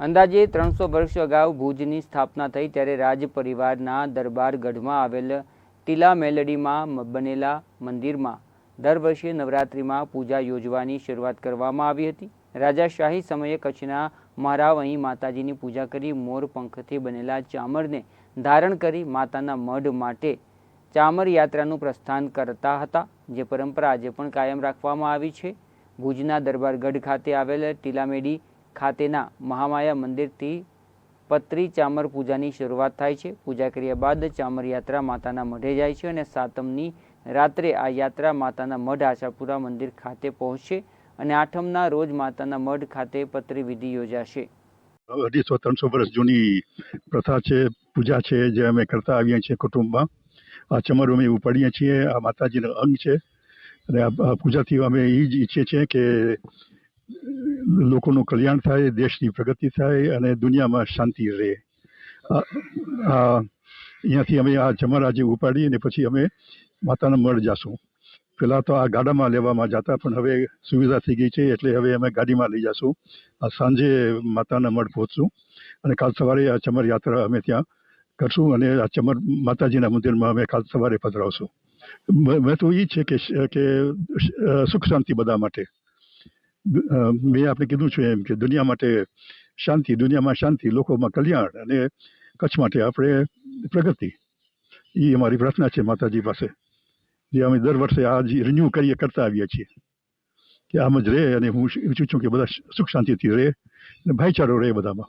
અંદાજે ત્રણસો વર્ષ અગાઉ ભુજની સ્થાપના થઈ ત્યારે રાજ પરિવારના દરબાર ગઢમાં આવેલ ટીલા મેલડીમાં બનેલા મંદિરમાં દર વર્ષે નવરાત્રિમાં પૂજા યોજવાની શરૂઆત કરવામાં આવી હતી. રાજાશાહી સમયે કચ્છના મહારાવ અહીં માતાજીની પૂજા કરી મોર પંખથી બનેલા ચામરને ધારણ કરી માતાના મઢ માટે ચામર યાત્રાનું પ્રસ્થાન કરતા હતા, જે પરંપરા આજે પણ કાયમ રાખવામાં આવી છે. ભુજના દરબારગઢ ખાતે આવેલ ટીલામેડી ખાતેના મહામાયા મંદિરથી પત્રી ચામર પૂજાની શરૂઆત થાય છે. પૂજા કર્યા બાદ ચામર યાત્રા માતાના મઢે જાય છે અને સાતમની રાત્રે આ યાત્રા માતાના મઢ આશાપુરા મંદિર ખાતે પહોંચશે અને આઠમના રોજ માતાના મઢ ખાતે પત્રી વિધિ યોજાશે. અઢીસો ત્રણસો વર્ષ જૂની પ્રથા છે, પૂજા છે જે અમે કરતા આવીએ છીએ કુટુંબમાં. આ ચમર અમે ઉપાડીએ છીએ, આ માતાજીનો અંગ છે. અને આ પૂજાથી અમે એ જ ઈચ્છીએ છીએ કે લોકોનું કલ્યાણ થાય, દેશની પ્રગતિ થાય અને દુનિયામાં શાંતિ રહે. અહીંયાથી અમે આ ચમર ઉપાડી અને પછી અમે માતાના મઢ જાશું. પહેલાં તો આ ગાડામાં લેવામાં જતા, પણ હવે સુવિધા થઈ ગઈ છે, એટલે હવે અમે ગાડીમાં લઈ જશું. આ સાંજે માતાના મઢ પહોંચશું અને કાલ સવારે આ ચમર યાત્રા અમે ત્યાં કરશું અને આ ચમર માતાજીના મંદિરમાં અમે કાલ સવારે પધરાવશું. મ- મહત્વ એ છે કે સુખ શાંતિ બધા માટે. મેં આપણે કીધું છે એમ કે દુનિયા માટે શાંતિ, દુનિયામાં શાંતિ, લોકોમાં કલ્યાણ અને કચ્છ માટે આપણે પ્રગતિ. એ અમારી પ્રાર્થના છે માતાજી પાસે. જે અમે દર વર્ષે આ રિન્યુ કરીએ, કરતા આવીએ છીએ. કે આમ જ રહે અને હું ઈચ્છું છું કે બધા સુખ શાંતિથી રહે અને ભાઈચારો રહે બધામાં.